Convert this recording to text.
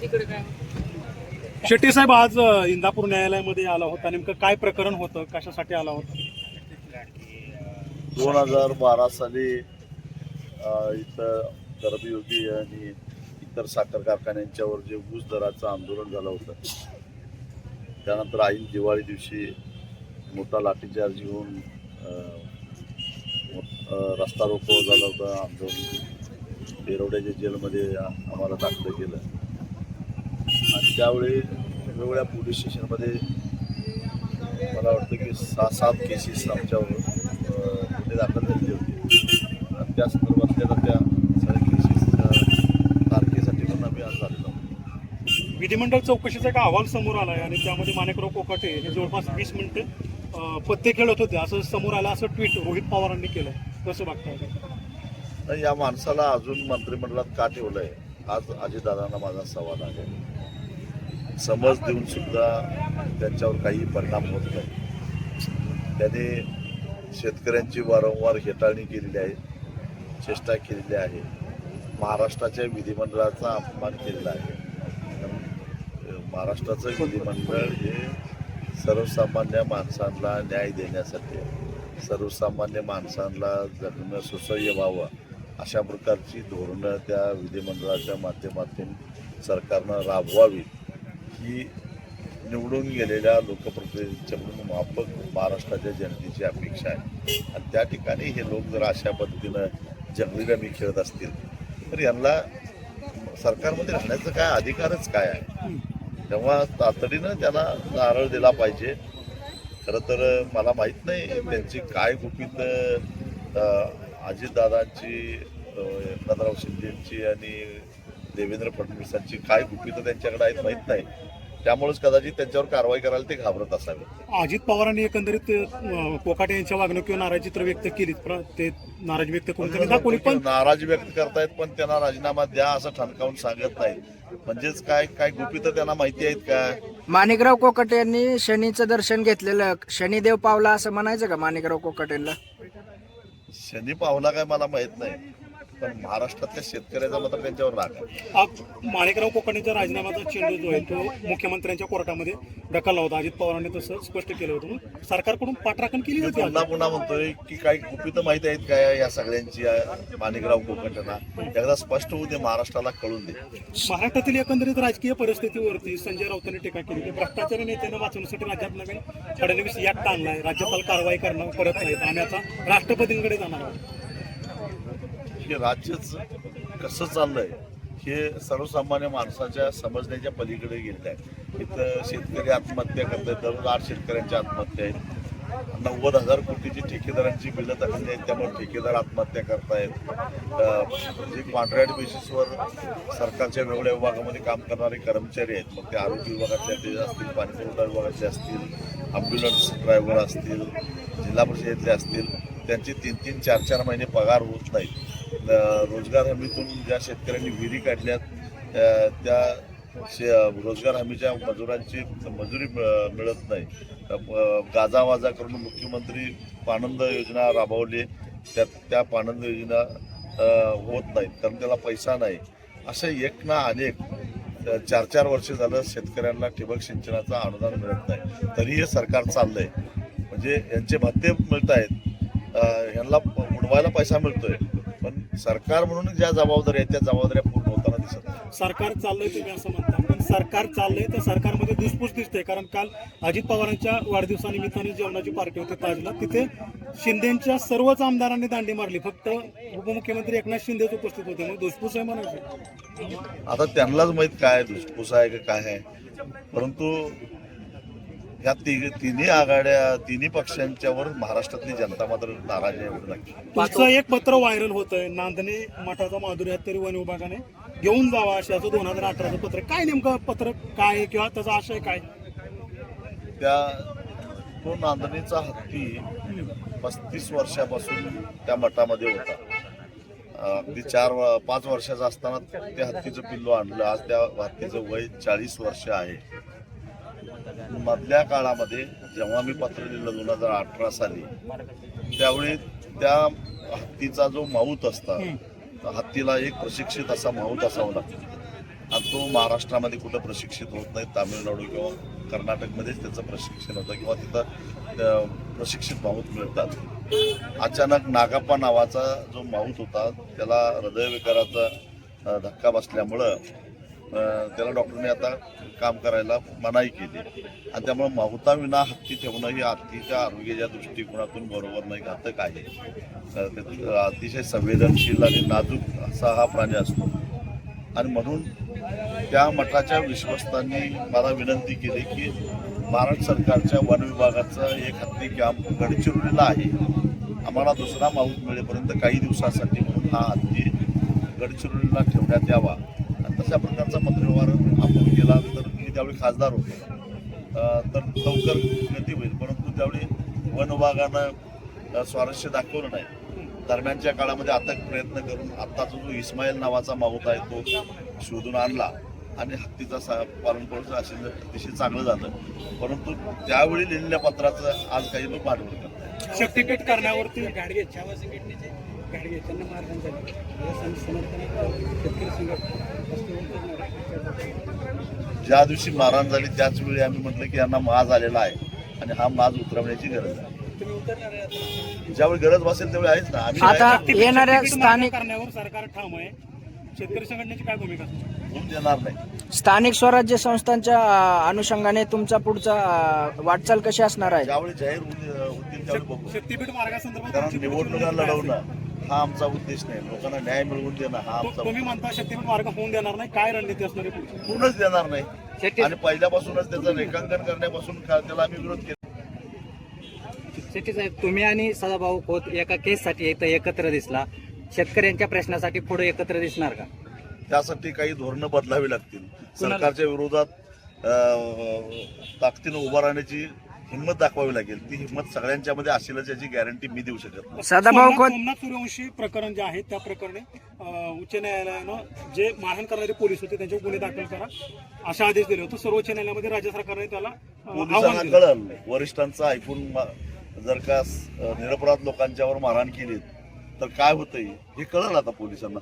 तिकडे काय शेट्टी साहेब आज इंदापूर न्यायालयामध्ये आला होता. नेमकं काय प्रकरण होतं? कशासाठी आला होता? दोन हजार बारा साली इथं कर्मयोगी आणि इतर साखर कारखान्यांच्यावर जे ऊस दराचं आंदोलन झालं होतं. त्यानंतर ऐन दिवाळी दिवशी मोठा लाठीचार्ज घेऊन रस्ता रोको झाला होता. आंदोलन बेरवड्याच्या जेलमध्ये आम्हाला दाखल केलं. आणि त्यावेळी वेगवेगळ्या पोलीस स्टेशनमध्ये मला वाटतं की सहा सात केसेस आमच्यावर गुन्हे दाखल झालेले होते. आणि त्या संदर्भातल्या त्या सगळ्या केसेस तारखेसाठी पण आम्ही आज आलेलो आहोत. विधिमंडळ चौकशीचा एक अहवाल समोर आला आहे आणि त्यामध्ये माणिकराव कोकाटे हे जवळपास वीस मिनिटे पत्ते खेळत होते. असं समोर आलं असं ट्विट रोहित पवारांनी केलं कसं बघताय? नाही, या माणसाला अजून मंत्रिमंडळात का ठेवलं आहे आज अजितदादांना माझा सवाल आहे. समज देऊन सुद्धा त्यांच्यावर काही परिणाम होत नाही. त्याने शेतकऱ्यांची वारंवार हेटाळणी केलेली आहे चेष्टा केलेली आहे. महाराष्ट्राच्या विधिमंडळाचा अपमान केलेला आहे. महाराष्ट्राचं विधिमंडळ हे सर्वसामान्य माणसांना न्याय देण्यासाठी सर्वसामान्य माणसांना जगणं सुसह्य व्हावं. अशा प्रकारची धोरणं त्या विधिमंडळाच्या माध्यमातून सरकारनं राबवावी ही निवडून गेलेल्या लोकप्रतिनिधींच्याकडून माफक महाराष्ट्राच्या जनतेची अपेक्षा आहे. आणि त्या ठिकाणी हे लोक जर अशा पद्धतीनं जंगलीगमी खेळत असतील तर यांना सरकारमध्ये राहण्याचं काय अधिकारच काय आहे? तेव्हा तातडीनं त्यांना नारळ दिला पाहिजे. खरं तर मला माहीत नाही त्यांची काय गुपित अजितदादांची एकनाथराव शिंदेची आणि देवेंद्र फडणवीसांची काय गुपितं त्यांच्याकडे आहेत माहीत नाही. त्यामुळेच कदाचित त्यांच्यावर कारवाई करायला ते घाबरत असावे. अजित पवारांनी एकंदरीत कोकाटे यांच्या वागणुकीवर नाराजी तर व्यक्त पण ते नाराजी व्यक्त करून नाराजी व्यक्त करतायत पण त्यांना राजीनामा द्या असं ठणकावून सांगत नाही म्हणजेच काय काय गुपितं त्यांना माहिती आहेत का? माणिकराव कोकटे यांनी शनीचं दर्शन घेतलेलं शनिदेव पावला असं म्हणायचं का माणिकराव कोकटेंना? शनी पावला काय मला माहीत नाही. पण महाराष्ट्रातल्या शेतकऱ्याचा मात्र त्यांच्यावर राग आहे. आप- माणिकराव कोकाटेंच्या राजीनाम्याचा चेंडू जो आहे तो मुख्यमंत्र्यांच्या कोर्टामध्ये ढकलला होता. अजित पवारांनी तसं स्पष्ट केलं होतं. सरकारकडून पाठराखण केली होती पुन्हा. पुन्हा म्हणतोय की काही गुपितं माहिती आहेत काय या सगळ्यांची माणिकराव कोकटांना एकदा स्पष्ट होऊ दे महाराष्ट्राला कळून दे. महाराष्ट्रातील एकंदरीत राजकीय परिस्थितीवरती संजय राऊतांनी टीका केली. की भ्रष्टाचारी नेत्यांना वाचवण्यासाठी राज्यात नवीन फडणवीस ऍक्ट आणलाय. राज्यपाल कारवाई करणं करत नाहीत. आम्ही आता राष्ट्रपतींकडे जाणार आहोत. हे राज्यच कसं चाललंय हे सर्वसामान्य माणसाच्या समजण्याच्या पलीकडे गेलेलं आहे. इथं शेतकरी आत्महत्या करत आहेत दररोज आठ शेतकऱ्यांच्या आत्महत्या आहेत नव्वद हजार कोटीची ठेकेदारांची बिलं दाखवली आहेत त्यामुळे ठेकेदार आत्महत्या करतायत. अं, जे म्हणजे कॉन्ट्रॅक्ट बेसिसवर सरकारच्या वेगवेगळ्या विभागामध्ये काम करणारे कर्मचारी आहेत. मग ते आरोग्य विभागातले ते असतील पाणीपुरवठा विभागाचे असतील अम्ब्युलन्स ड्रायव्हर असतील जिल्हा परिषदेतले असतील त्यांचे तीन तीन चार चार महिने पगार होत नाहीत. रोजगार हमीतून ज्या शेतकऱ्यांनी विहिरी काढल्यात त्या शे रोजगार हमीच्या मजुरांची मजुरी मिळत नाही. गाजावाजा करून मुख्यमंत्री पानंद योजना राबवली त्या त्या पानंद योजना होत नाहीत कारण त्याला पैसा नाही. असे एक ना अनेक चार चार वर्ष झालं शेतकऱ्यांना ठिबक सिंचनाचं अनुदान मिळत नाही. तरी हे सरकार चाललंय. म्हणजे यांचे भत्ते मिळत आहेत यांना उडवायला पैसा मिळतोय. सरकार म्हणून ज्या जबाबदाऱ्या आहेत त्या जबाबदाऱ्या पूर्ण होताना दिसत नाही सरकार चाललंय तुम्ही असं म्हणता. पण सरकार चाललंय तर सरकारमध्ये धुसफूस दिसते कारण काल अजित पवारांच्या वाढदिवसानिमित्ताने जेवणाची पार्टी होती ताजला. तिथे शिंदेच्या सर्वच आमदारांनी दांडी मारली. फक्त उपमुख्यमंत्री एकनाथ शिंदेच उपस्थित होते. मग धुसफूस आहे म्हणायचं. आता त्यांनाच माहीत काय दुष्पूस आहे का काय आहे? परंतु ह्या तिघ तिन्ही आघाड्या तिन्ही पक्षांच्यावर महाराष्ट्रातली जनता मात्र नाराज आहे एवढं नक्की. तुमचं एक पत्र व्हायरल होतंय नांदणे मठाचा माधुरी हत्तरी वन विभागाने. घेऊन जावा अशाचं दोन हजार अठराचं पत्र. काय नेमकं पत्र काय आहे किंवा त्याचा आशय काय? त्या तो नांदणीचा हत्ती पस्तीस वर्षापासून त्या मठामध्ये होता. अगदी चार व- पाच वर्षाचा असताना त्या हत्तीचं पिल्लू आणलं. आज त्या हत्तीचं वय चाळीस वर्ष आहे. मधल्या काळामध्ये जेव्हा मी पत्र लिहिलं दोन हजार अठरा साली त्यावेळी त्या हत्तीचा जो माऊत असता हत्तीला एक प्रशिक्षित असा माऊत असावा लागतो. आणि तो महाराष्ट्रामध्ये कुठं प्रशिक्षित होत नाही तामिळनाडू किंवा कर्नाटकमध्येच त्याचं प्रशिक्षण होतं किंवा तिथं प्रशिक्षित माऊत मिळतात. अचानक नागाप्पा नावाचा जो माऊत होता त्याला हृदयविकाराचा धक्का बसल्यामुळं त्याला डॉक्टरने आता काम करायला मनाई केली. आणि त्यामुळे माहुताविना हत्ती ठेवणं ही हत्तीच्या आरोग्याच्या दृष्टिकोनातून बरोबर नाही घातक आहे. अं, अतिशय संवेदनशील आणि नाजूक असा हा प्राणी असतो. आणि म्हणून त्या मठाच्या विश्वस्तांनी मला विनंती केली की महाराष्ट्र सरकारच्या वन विभागाचं एक हत्ती कॅम्प गडचिरोलीला आहे. आम्हाला दुसरा माहूत मिळेपर्यंत काही दिवसासाठी म्हणून हा हत्ती गडचिरोलीला ठेवण्यात यावा. तशा प्रकारचा पत्रव्यवहार आपण केला तर मी त्यावेळी खासदार होतो. तर लवकर गती होईल परंतु त्यावेळी वन विभागानं स्वारस्य दाखवलं नाही. दरम्यानच्या काळामध्ये आता प्रयत्न करून आत्ताचा जो इस्माईल नावाचा माऊत आहे तो शोधून आणला आणि हत्तीचा सा पालन करून असेल अतिशय चांगलं झालं. परंतु त्यावेळी लिहिलेल्या पत्राचं आज काही लोक भांडवल करतात शक्तीपीठ करण्यावरती गाडगे त्यांना मारहाण झाली शेतकरी ज्या दिवशी मारहाण झाली त्याच वेळी आम्ही म्हटलं की यांना माज आलेला आहे आणि हा माज उतरवण्याची गरज आहे. तुम्ही उतरणार आहे आता. ज्यावेळी गरज भासेल त्यावेळी आहेच ना. आम्ही येणाऱ्या स्थानिक करण्यावर सरकार ठाम आहे. शेतकरी संघटनेची काय भूमिका देणार नाही. स्थानिक स्वराज्य संस्थांच्या अनुषंगाने तुमचा पुढचा वाटचाल कशी असणार आहे? ज्यावेळी जाहीर होतील त्यावेळी बघू. शक्तीपीठ मार्गासंदर्भात निवडणुका? लढवणं हा आमचा उद्देश नाही. लोकांना न्याय मिळवून देणं हा आमचा तुम्ही म्हणता शक्तीपीठ मार्ग होऊन देणार नाही. काय रणनीती असणार आहे पुढची? पूर्णच देणार नाही. आणि पहिल्यापासूनच त्याचं रेखांकन करण्यापासून का- त्याला आम्ही विरोध केला. शेट्टी साहेब तुम्ही आणि सदाभाऊ खोत एका केससाठी इथं एकत्र दिसला. शेतकऱ्यांच्या प्रश्नासाठी पुढे एकत्र दिसणार का? त्यासाठी काही धोरणं बदलावी लागतील. सरकारच्या विरोधात अं, ताकदीनं उभा राहण्याची हिंमत दाखवावी लागेल. ती हिंमत सगळ्यांच्या मध्ये असेलच याची गॅरंटी मी देऊ शकत नाही. सदाभाऊ सोमनाथ खोत सोमनाथ सूर्यवंशी प्रकरण जे आहे त्या प्रकरणी अं, उच्च न्यायालयानं जे मारहाण करणारे पोलीस होते त्यांच्यावर गुन्हे दाखल करा अशा आदेश दिले होते. सर्वोच्च न्यायालयामध्ये राज्य सरकारने त्याला अं, आव्हान पोलिसांना दिलं. कळल. वरिष्ठांचं ऐकून मा- जर का अं, निरपराध लोकांच्यावर मारहाण केली तर काय होतंय? हे कळलं आता पोलिसांना.